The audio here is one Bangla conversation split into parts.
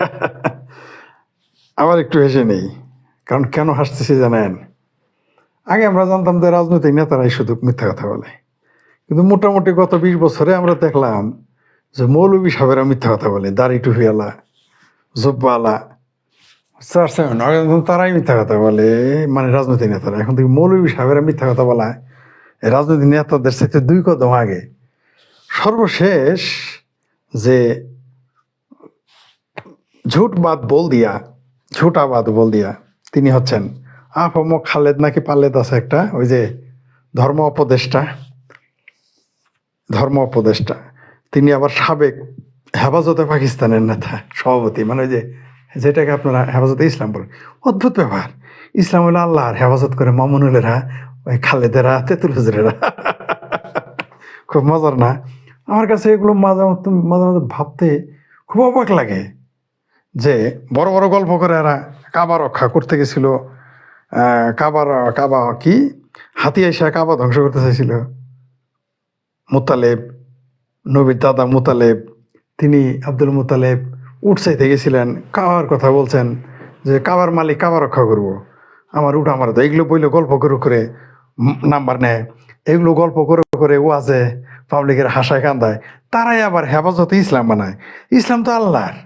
আবার একটু হেসে নেই, কারণ কেন হাসতেছি জানেন? আগে আমরা জানতাম যে রাজনৈতিক নেতারাই শুধু মিথ্যা কথা বলে। কিন্তু মোটামুটি গত বিশ বছরে আমরা দেখলাম যে মৌলবী সাহেবেরা মিথ্যা কথা বলে, দাড়ি টুপিওয়ালা জব্বালা তারাই মিথ্যা কথা বলে মানে রাজনৈতিক নেতারা। এখন থেকে মৌলবী সাহেবেরা মিথ্যা কথা বলা রাজনৈতিক নেতাদের সাথে দুই কদম আগে। সর্বশেষ যে ঝুটবাদ বল দিয়া ঝুটাবাদ বল দিয়া তিনি হচ্ছেন। আফম খালেদ নাকি পাল্লেদ আছে একটা, ওই যে ধর্ম উপদেষ্টা। ধর্ম উপদেষ্টা। তিনি আবার সাবেক হেফাজতে পাকিস্তানের নেতা, সভাপতি। মানে ওই যে যেটাকে আপনারা হেফাজতে ইসলাম বলেন অদ্ভুত ব্যাপার। ইসলাম হলো আল্লাহর হেফাজত করে মামুনুলেরা, ওই খালেদেরা, তেতুল হুজুরেরা। খুব মজার না? আমার কাছে এগুলো মাঝে মাঝে মাঝে ভাবতে খুব অবাক লাগে। যে বড় বড় গল্প করে এরা কাবা রক্ষা করতে গেছিল কাবার কাবা কি? হাতি এসে কাবা ধ্বংস করতে চাইছিল। মুতালেব, নবীর দাদা মুতালেব, তিনি আব্দুল মুতালেব উঠ চাইতে গেছিলেন, কাবার কথা বলছেন যে কাবার মালিক কাবা রক্ষা করব। আমার উঠ আমার তো এইগুলো বইলে গল্প করে করে নাম্বার নেয়। এগুলো গল্প করে করে ওয়াজে পাবলিকের হাসায় কান্দায়। তারাই আবার হেফাজতে ইসলাম বানায়। ইসলাম তো আল্লাহর।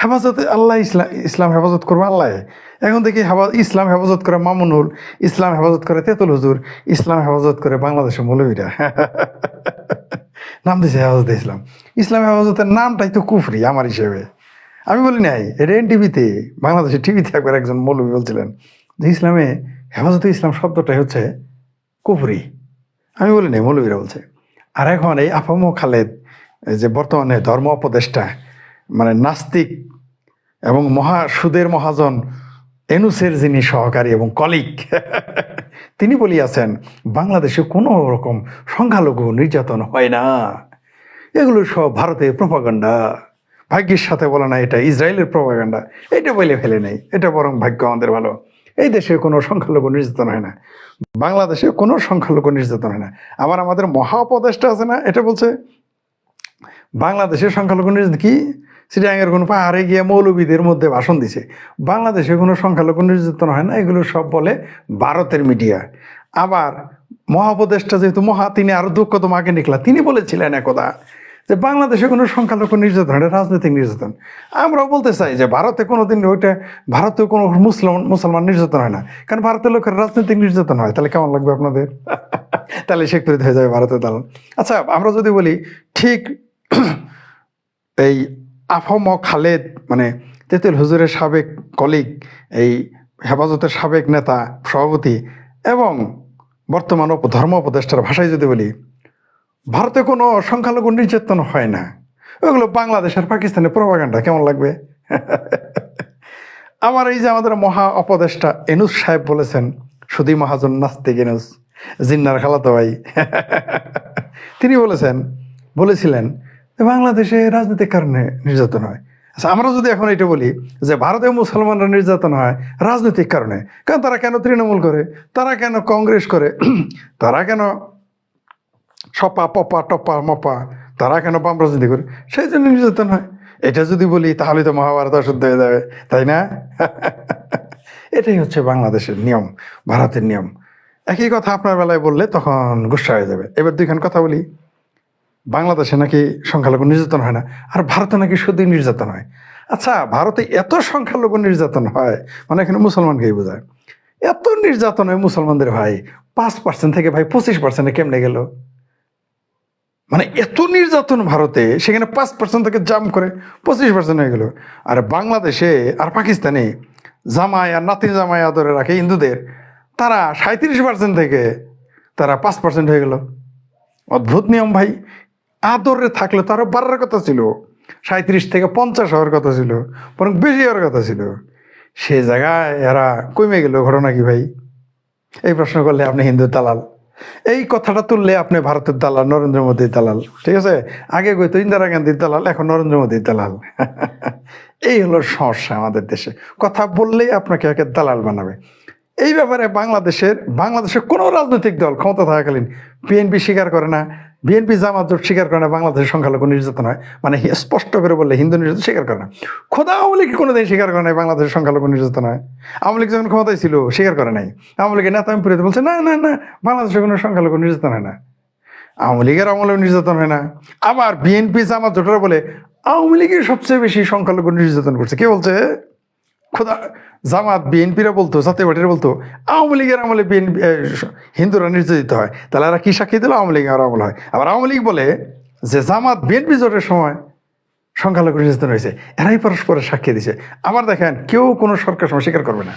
হেফাজতে আল্লাহ ইসলাম ইসলাম হেফাজত করব আল্লাহ। এখন দেখি ইসলাম হেফাজত করে মামুনুল, ইসলাম হেফাজত করে তেতুল হুজুর, ইসলাম হেফাজত করে বাংলাদেশের মৌলবীরা। নাম দিয়েছে হেফাজতে ইসলাম। ইসলাম হেফাজতের নামটাই তো কুফরি আমার হিসেবে। আমি বলি নাই রেন টিভিতে বাংলাদেশের টিভিতে একবার একজন মৌলবী বলছিলেন যে ইসলামে হেফাজতে ইসলাম শব্দটাই হচ্ছে কুফরি। আমি বলি নাই, মৌলবীরা বলছে। আর এখন এই আফামো খালেদ যে বর্তমানে ধর্ম উপদেষ্টা মানে নাস্তিক এবং মহা সুদের মহাজন এনুসের যিনি সহকারী এবং কলিক, তিনি বলিয়াছেন, বাংলাদেশে কোনো রকম সংখ্যালঘু নির্যাতন হয় না। এগুলো সব ভারতের প্রপাগান্ডা। ভাগ্যের সাথে বলে না, এটা ইসরায়েলের প্রপাগান্ডা। এটা বলে ফেলে নেই। এটা বরং ভাগ্য আমাদের ভালো। এই দেশে কোনো সংখ্যালঘু নির্যাতন হয় না। বাংলাদেশে কোনো সংখ্যালঘু নির্যাতন হয় না। আবার আমাদের মহা উপদেষ্টা আছে না, এটা বলছে বাংলাদেশের সংখ্যালঘু নির্যাতন কি? সিটাঙ্গের কোনো পাহাড়ে গিয়ে মৌলবীদের মধ্যে ভাষণ দিছে। বাংলাদেশে কোনো সংখ্যালঘু নির্যাতন হয় না, এগুলো সব বলে ভারতের মিডিয়া। আবার মহাপদেষ্টা যেহেতু মহা, তিনি আরও দুঃখ তোমাকে নিকলা, তিনি বলেছিলেন একদা যে বাংলাদেশে কোনো সংখ্যালঘু নির্যাতন না, রাজনৈতিক নির্যাতন। আমরাও বলতে চাই যে ভারতে কোনো দিন ওইটা ভারতে কোনো মুসলমান মুসলমান নির্যাতন হয় না, কারণ ভারতের লোকের রাজনৈতিক নির্যাতন হয়। তাহলে কেমন লাগবে আপনাদের? তাহলে স্বীকৃত হয়ে যাবে ভারতের দালান আচ্ছা আমরা যদি বলি ঠিক এই আফম খালেদ মানে তেতুল হুজুরের সাবেক কলিগ এই হেফাজতের সাবেক নেতা, সভাপতি এবং বর্তমান ধর্ম উপদেষ্টার ভাষায় যদি বলি, ভারতে কোনো সংখ্যালঘু নির্যাতন হয় না। ওগুলো বাংলাদেশ আর পাকিস্তানের প্রভাকাণ্ডা কেমন লাগবে? আমার এই যে আমাদের মহা উপদেষ্টা এনুস সাহেব বলেছেন, সুদী মহাজন নাস্তিক এনুস, জিন্নার খালাতো ভাই। তিনি বলেছেন, বলেছিলেন বাংলাদেশে রাজনৈতিক কারণে নির্যাতন হয়। আচ্ছা আমরা যদি এখন এটা বলি যে ভারতীয় মুসলমানরা নির্যাতন হয় রাজনৈতিক কারণে, কারণ তারা কেন তৃণমূল করে? তারা কেন কংগ্রেস করে? তারা কেন সপা, পপা, টপা, মপা, তারা কেন বাম রাজনীতি করে? সেই জন্য নির্যাতন হয়। এটা যদি বলি তাহলে তো মহাভারত অশুদ্ধ হয়ে যাবে, তাই না? এটাই হচ্ছে বাংলাদেশের নিয়ম, ভারতের নিয়ম। একই কথা আপনার বেলায় বললে তখন গুসা হয়ে যাবে। এবার দুইখান কথা বলি। বাংলাদেশে নাকি সংখ্যালঘু নির্যাতন হয় না, আর ভারতে নাকি শুধুই নির্যাতন হয়। আচ্ছা ভারতে এত সংখ্যালঘু নির্যাতন হয় মানে এখানে মুসলমানকেই বোঝায়। এত নির্যাতন হয় মুসলমানদের ভাই, পাঁচ পার্সেন্ট থেকে ভাই পঁচিশ পার্সেন্টে কেমনে গেল? মানে এত নির্যাতন ভারতে, সেখানে পাঁচ পার্সেন্ট থেকে জাম করে পঁচিশ পার্সেন্ট হয়ে গেল। আর বাংলাদেশে আর পাকিস্তানে জামাই আর নাতি জামাই আদরে রাখে হিন্দুদের, তারা সাঁত্রিশ পার্সেন্ট থেকে তারা পাঁচ পার্সেন্ট হয়ে গেল। অদ্ভুত নিয়ম ভাই। আদরে থাকলে তো আরও বাড়ার কথা ছিল। সাঁত্রিশ থেকে পঞ্চাশ হওয়ার কথা ছিল, বরং বেশি হওয়ার কথা ছিল। সে জায়গায় এরা কমে গেল, ঘটনা কি ভাই? এই প্রশ্ন করলে আপনি হিন্দু দালাল। এই কথাটা তুললে আপনি ভারতের দালাল, নরেন্দ্র মোদীর দালাল, ঠিক আছে? আগে কইতো ইন্দিরা গান্ধীর দালাল, এখন নরেন্দ্র মোদীর দালাল। এই হলো সমস্যা আমাদের দেশে। কথা বললেই আপনাকে একে দালাল বানাবে। এই ব্যাপারে বাংলাদেশের বাংলাদেশের কোনো রাজনৈতিক দল ক্ষমতা থাকাকালীন বিএনপি স্বীকার করে না। বিএনপি জামাত স্বীকার করে না, বাংলাদেশের সংখ্যালঘু নির্যাতন হয়। মানে স্পষ্ট করে বললে হিন্দু নির্যাতন স্বীকার করে না। খোদা আওয়ামী লীগ কোনোদিন স্বীকার করে নাই বাংলাদেশের সংখ্যালঘু নির্যাতন হয়। আওয়ামী লীগ যখন ক্ষমতায় ছিল, স্বীকার করে নাই। আওয়ামী লীগের নেতা আমি বলছে, না না না, বাংলাদেশের কোনো সংখ্যালঘু নির্যাতন হয় না। আওয়ামী লীগের আমলেও নির্যাতন হয় না। আবার বিএনপি জামাত জোটের বলে, আওয়ামী লীগের সবচেয়ে বেশি সংখ্যালঘু নির্যাতন করছে। কে বলছে? খোদা, জামাত বিএনপিরা বলতো, জাতীয় পার্টিরা বলতো, আওয়ামী লীগের আমলে বিএনপি হিন্দুরা নির্যাতিত হয়। তাহলে এরা কি সাক্ষী দিল? আওয়ামী লীগের আমল হয়। আবার আওয়ামী লীগ বলে যে জামাত বিএনপি জোটের সময় সংখ্যালঘু নির্যাতন হয়েছে, এরাই পরস্পরের সাক্ষী দিছে। আবার দেখেন, কেউ কোনো সরকার সময় স্বীকার করবে না।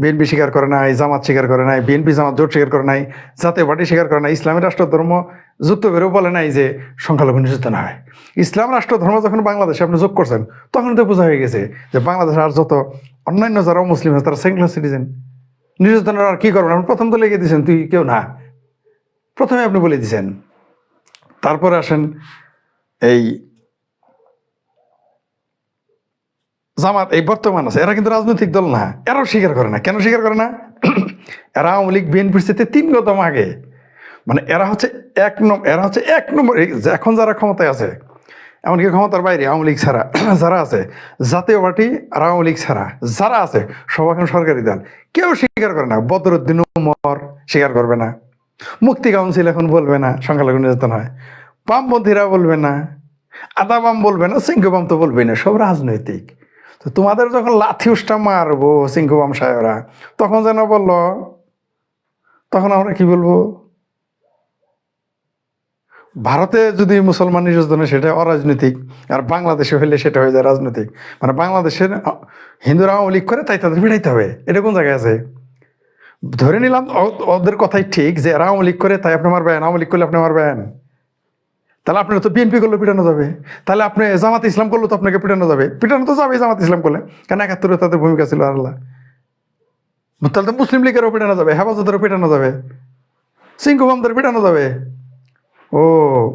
বিএনপি স্বীকার করে নাই, জামাত স্বীকার করে নাই বিএনপি জামাত জোট স্বীকার করে নাই, জাতীয় পার্টি স্বীকার করে নাই, ইসলামী রাষ্ট্র ধর্ম যুক্ত করেও বলে নাই যে সংখ্যালঘু নির্যাতন হয়। ইসলাম, রাষ্ট্র, ধর্ম যখন বাংলাদেশে আপনি যোগ করছেন, তখন তো বোঝা হয়ে গেছে যে বাংলাদেশের আর যত অন্যান্য যারা মুসলিম আছে, তারা সেকুলার সিটিজেন নির্যাতনের আর কি করবেন? আপনি প্রথম তো লেগে দিয়েছেন, তুই কেউ না। প্রথমে আপনি বলে দিয়েছেন। তারপরে আসেন এই জামাত, এই বর্তমান আছে, এরা কিন্তু রাজনৈতিক দল না। এরাও স্বীকার করে না। কেন স্বীকার করে না? এরা আওয়ামী লীগ, বিএনপির সাথে তিন কদম আগে। মানে এরা হচ্ছে এক নম্বর এরা হচ্ছে এক নম্বর এখন যারা ক্ষমতায় আছে, এমনকি ক্ষমতার বাইরে আওয়ামী লীগ ছাড়া, যারা আছে, জাতীয় পার্টি আর আওয়ামী লীগ ছাড়া, যারা আছে, সব এখন সরকারি দল। কেউ স্বীকার করে না, বদরুদ্দিন উমর স্বীকার করবে না, মুক্তি কাউন্সিল এখন বলবে না, সংখ্যালঘু নির্যাতন হয়। বামপন্থীরা বলবে না, আদা বাম বলবে না, সিংহ বাম তো বলবে না, সব রাজনৈতিক। তো তোমাদের যখন লাথি উষ্টা মারবো সিংহ বাম সাহেবরা, তখন যেন বলল, তখন আমরা কি বলব? ভারতে যদি মুসলমান নির্যাতন হয়, সেটা অরাজনৈতিক, আর বাংলাদেশে হইলে সেটা হয়ে যায় রাজনৈতিক। মানে বাংলাদেশের হিন্দুরা আওয়ামী লীগ করে, তাই তাদের বিড়াইতে হবে। এটা কোন জায়গায় আছে? ধরে নিলাম ওদের কথাই ঠিক যে এরা আওয়ামী করে, তাই আপনি মারবেন। আওয়ামী লীগ করলে আপনি মারবেন। তাহলে আপনার তো বিএনপি করলে পিটানো যাবে। তাহলে আপনি জামাত ইসলাম করলে তো আপনাকে পিটানো যাবে। পিটানো তো যাবে জামাত ইসলাম করলে। কেন একাত্তরে তাদের ভূমিকা ছিল আল্লাহ। তাহলে তো মুসলিম লীগেরও পিটানো যাবে, হেফাজতেরও পিটানো যাবে। সিংহবামদের পিটানো যাবে। ও,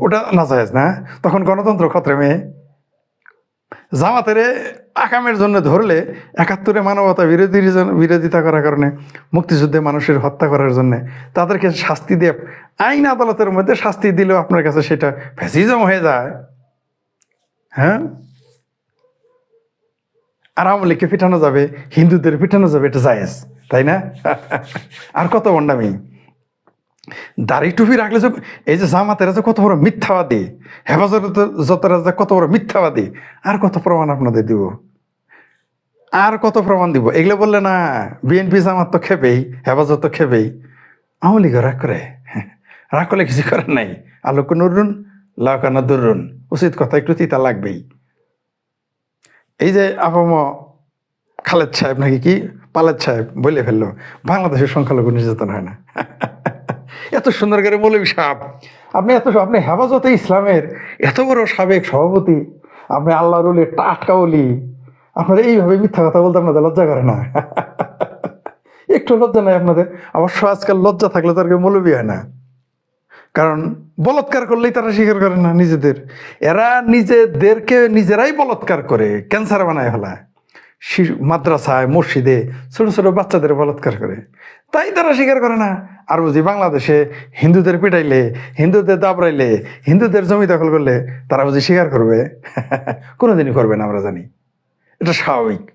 ওটা না জায়েজ না? তখন গণতন্ত্র খতরে মেয়ে। জামাতের আকামের জন্য ধরলে একাত্তরে মানবতা বিরোধীর বিরোধিতা করার কারণে, মুক্তিযুদ্ধে মানুষের হত্যা করার জন্য। তাদেরকে শাস্তি দিয়ে, আইন আদালতের মধ্যে শাস্তি দিলেও আপনার কাছে সেটা ফ্যাসিজম হয়ে যায়। হ্যাঁ? আর আওয়ামী পিঠানো যাবে, হিন্দুদের পিঠানো যাবে, এটা জায়েজ, তাই না? আর কত বন্ডামি? দাড়ি টুপি রাখলে যে এই যে জামাতেরা যে কত বড় মিথ্যাবাদী, হেফাজত যতরা যে কত বড় মিথ্যাবাদী, আর কত প্রমাণ আপনাদের দিব? আর কত প্রমাণ দিব? এগুলো বললে না, বিএনপি জামাত তো খেবেই হেফাজত তো খেবেই আওয়ামী লীগ রাগ করে। রাগ করলে কিছু করার নাই। আলোক নুরুন লাকানা দুরুন উচিত কথা একটু তিতা লাগবেই। এই যে আপাম খালেদ সাহেব নাকি কি? পালেদ সাহেব বলে ফেলল, বাংলাদেশের সংখ্যালঘু নির্যাতন হয় না। এত সুন্দর করে মৌলবী সাহেব, আপনি এত আপনি হেফাজতে ইসলামের এত বড় সাবেক সভাপতি, আপনি আল্লাহর উলি টাটকা উলি আপনারা এইভাবে মিথ্যা কথা বলতে আপনাদের লজ্জা করে না? একটু লজ্জা নাই আপনাদের? অবশ্য আজকাল লজ্জা থাকলে তার মৌলবী হয় না। কারণ বলৎকার করলেই তারা স্বীকার করে না নিজেদের। এরা নিজেদেরকে নিজেরাই বলৎকার করে, ক্যান্সার বানায় ফেলায়। মাদ্রাসায়, মসজিদে ছোটো ছোটো বাচ্চাদের বলৎকার করে। তাই তারা স্বীকার করে না। আর বুঝি বাংলাদেশে হিন্দুদের পিটাইলে, হিন্দুদের দাবড়াইলে, হিন্দুদের জমি দখল করলে তারা বুঝি স্বীকার করবে? কোনোদিনই করবে না, আমরা জানি। এটা স্বাভাবিক।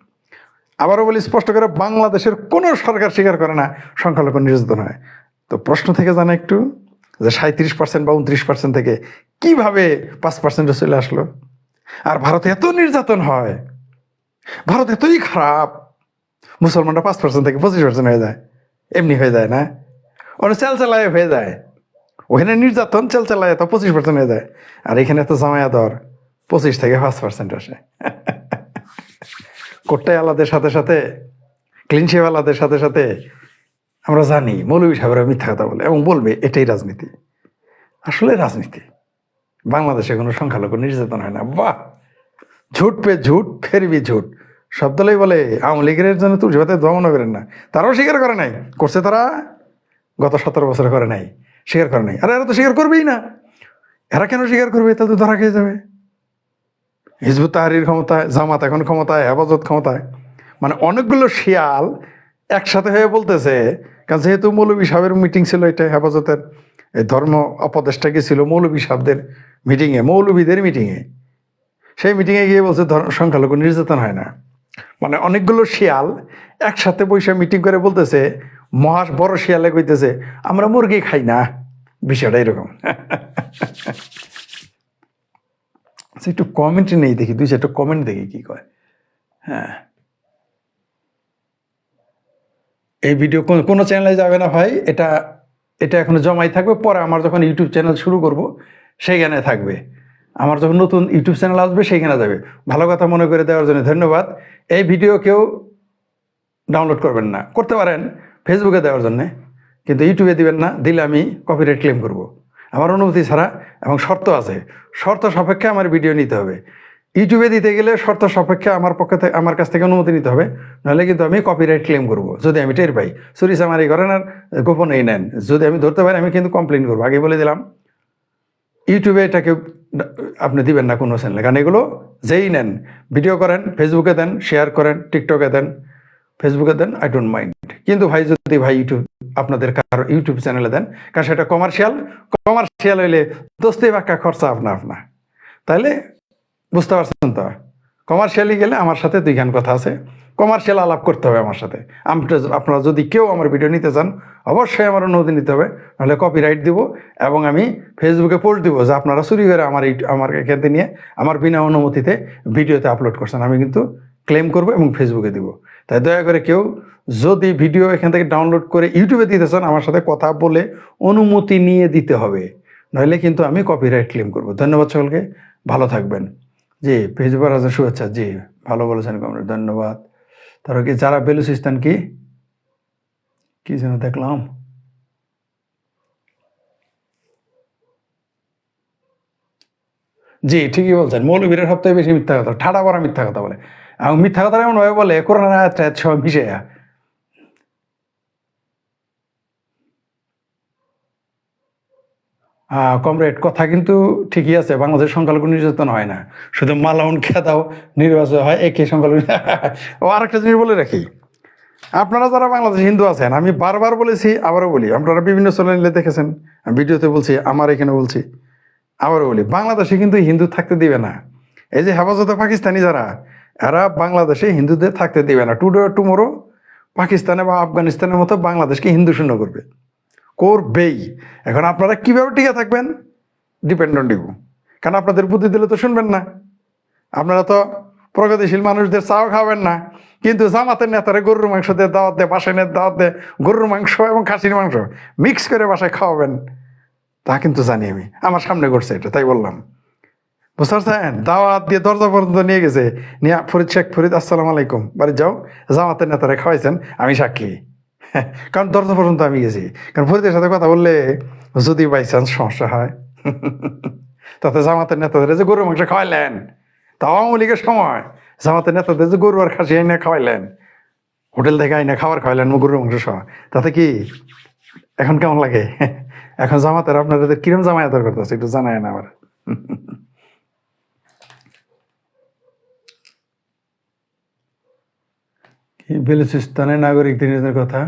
আবারও বলি, স্পষ্ট করে বাংলাদেশের কোনো সরকার স্বীকার করে না, সংখ্যালঘু নির্যাতন হয়। তো প্রশ্ন থেকে জানা একটু, যে সাঁত্রিশ পার্সেন্ট বা উনত্রিশ পার্সেন্ট থেকে কীভাবে পাঁচ পার্সেন্টে চলে আসলো? আর ভারতে এত নির্যাতন হয়। ভারত এতই খারাপ, মুসলমানরা পাঁচ পার্সেন্ট থেকে পঁচিশ পার্সেন্ট হয়ে যায়। এমনি হয়ে যায় না। ওরা চাল চালায় হয়ে যায়। ওখানে নির্যাতন চাল চালায় তো পঁচিশ পার্সেন্ট হয়ে যায়। আর এখানে তো জামায়া দর পঁচিশ থেকে পাঁচ পার্সেন্ট আসে। কোট্টাই আলাদের সাথে সাথে ক্লিনশেপ আলাদের সাথে সাথে আমরা জানি মৌলবী সাহেবরা মিথ্যা কথা বলে এবং বলবে, এটাই রাজনীতি। আসলে রাজনীতি। বাংলাদেশে কোনো সংখ্যালঘু নির্যাতন হয় না। বাহ! ঝুট পে ঝুট ফেরবি ঝুট। সব দলেই বলে, আওয়ামী লীগের জন্য তুলসী পাতে দোয়া মনে করেন না। তারাও স্বীকার করে নাই। করছে তারা গত সতেরো বছর করে নাই। স্বীকার করে নাই। আর এরা তো স্বীকার করবেই না। এরা কেন স্বীকার করবে? তাদের ধরা খেয়ে যাবে। হিজবুত তাহারির ক্ষমতায়, জামাত এখন ক্ষমতায়, হেফাজত ক্ষমতায়। মানে অনেকগুলো শিয়াল একসাথে হয়ে বলতেছে, কারণ যেহেতু মৌলবী সাহেবের মিটিং ছিল, এটা হেফাজতের, এই ধর্ম উপদেষ্টা গেছিল মৌলবী সাহেবদের মিটিংয়ে মৌলবীদের মিটিংয়ে সেই মিটিংয়ে গিয়ে বলছে সংখ্যালঘু নির্যাতন হয় না। মানে অনেকগুলো শিয়াল একসাথে বসে মিটিং করে বলতেছে, মহা বড় শিয়ালে কইতেছে, আমরা মুরগি খাই না। বিষয়টা এরকম। একটু কমেন্ট নেই দেখি, দুই চারটা কমেন্ট দেখি কি কয়। হ্যাঁ। এই ভিডিও কোন, কোনো চ্যানেলে যাবে না ভাই, এটা এটা এখনও জমাই থাকবে, পরে আমার যখন ইউটিউব চ্যানেল শুরু করব, সেইখানে থাকবে। আমার যখন নতুন ইউটিউব চ্যানেল আসবে, সেইখানে যাবে। ভালো কথা মনে করে দেওয়ার জন্য ধন্যবাদ। এই ভিডিও কেউ ডাউনলোড করবেন না। করতে পারেন ফেসবুকে দেওয়ার জন্য, কিন্তু ইউটিউবে দিবেন না, দিলে আমি কপিরাইট ক্লেম করব। আমার অনুমতি ছাড়া এবং শর্ত আছে। শর্ত সাপেক্ষে আমার ভিডিও নিতে হবে। ইউটিউবে দিতে গেলে শর্ত সাপেক্ষে আমার পক্ষে থেকে, আমার কাছ থেকে অনুমতি নিতে হবে। নাহলে কিন্তু আমি কপিরাইট ক্লেম করব। যদি আমি টের পাই সুরিস চুরি চামারি করেন আর গোপনেই নেন। যদি আমি ধরতে পারি, আমি কিন্তু কমপ্লেন করব। আগে বলে দিলাম। ইউটিউবে এটাকে আপনি দিবেন না কোনো চ্যানেলে কারণ এগুলো যেই নেন ভিডিও করেন ফেসবুকে দেন শেয়ার করেন টিকটকে দেন ফেসবুকে দেন আই ডোন্ট মাইন্ড কিন্তু ভাই, যদি ভাই ইউটিউব আপনাদের কারও ইউটিউব চ্যানেলে দেন, কারণ সেটা কমার্শিয়াল কমার্শিয়াল হইলে দোস্তে বাক্কা খরচা আপনা আপনা তাহলে বুঝতে পারছেন তো? কমার্শিয়ালি গেলে আমার সাথে দুই দুইখান কথা আছে। কমার্শিয়াল আলাপ করতে হবে আমার সাথে। আপনারা যদি কেউ আমার ভিডিও নিতে চান, অবশ্যই আমার অনুমতি নিতে হবে। নাহলে কপিরাইট দিব এবং আমি ফেসবুকে পোস্ট দিব যে আপনারা চুরি করে আমার এই আমার এখান নিয়ে আমার বিনা অনুমতিতে ভিডিওতে আপলোড করছেন। আমি কিন্তু ক্লেম করব এবং ফেসবুকে দিব। তাই দয়া করে কেউ যদি ভিডিও এখান থেকে ডাউনলোড করে ইউটিউবে দিতে চান, আমার সাথে কথা বলে অনুমতি নিয়ে দিতে হবে। নইলে কিন্তু আমি কপিরাইট ক্লেম করব। ধন্যবাদ সকলকে। ভালো থাকবেন। জি ফেসবুক রাজার শুভেচ্ছা। জি, ভালো বলেছেন কমরেড, ধন্যবাদ। তারপর কি, যারা বেলুচিস্তান কি? কি যেন দেখলাম? জি, ঠিকই বলছেন মৌলবীরের সবথেকে বেশি মিথ্যা কথা, ঠাডা করা মিথ্যা কথা বলে। এবং মিথ্যা কথা এমন ভাবে বলে করোনা আয়াত সব মিশে কমরেড, কথা কিন্তু ঠিকই আছে, বাংলাদেশ সংখ্যালঘু নির্যাতন হয় না। শুধু মালাউন খেদাও নির্বাচন হয়, একই সংখ্যালঘু ও আরেকটা জিনিস বলে রাখি, আপনারা যারা বাংলাদেশ হিন্দু আছেন, আমি বারবার বলেছি, আবারও বলি, আপনারা বিভিন্ন চ্যানেলে দেখেছেন ভিডিওতে বলছি, আমার এখানে বলছি, আবারও বলি, বাংলাদেশে কিন্তু হিন্দু থাকতে দিবে না। এই যে হেফাজতে পাকিস্তানি যারা, এরা বাংলাদেশে হিন্দুদের থাকতে দিবে না। টুডে টুমোরো পাকিস্তানে বা আফগানিস্তানের মতো বাংলাদেশকে হিন্দু শূন্য করবে। করবেই। এখন আপনারা কীভাবে টিকে থাকবেন? ডিপেন্ড অন ইউ কারণ আপনাদের বুদ্ধি দিলে তো শুনবেন না। আপনারা তো প্রগতিশীল মানুষদের চাও খাবেন না। কিন্তু জামাতের নেতারে গরুর মাংস দিয়ে দাওয়াত দেয়, বাসায় দাওয়াত দেয়, গরুর মাংস এবং খাসির মাংস মিক্স করে বাসায় খাওয়াবেন। তা কিন্তু জানি আমি। আমার সামনে ঘটছে এটা, তাই বললাম। বুঝতে পারছেন? দাওয়াত দিয়ে দরজা পর্যন্ত নিয়ে গেছে। নিয়ে ফরিদ, শেখ ফরিদ, আসসালাম আলাইকুম। বাড়ি যাও। জামাতের নেতারা খাওয়াইছেন। আমি সাক্ষী। কারণ দরজা পর্যন্ত আমি গেছি। কারণ ফরিদের সাথে কথা বললে যদি বাই চান্স সমস্যা হয়, তাতে জামাতের নেতাদের যে গরুর মাংস খাওয়াইলেন তা আওয়ামী লীগের সময় জামাতের নেতাদের যে গরু আর খাসি আইনে খাওয়াইলেন, হোটেল থেকে আইনে খাবার খাওয়াইলেন গরুর মাংস সহ, তাতে কি এখন কেমন লাগে? এখন জামাতের আপনাদের কিরম জামাই আদর করতেছে একটু জানায় না আবার। কি বেলুচিস্তানের নাগরিকদের কথা।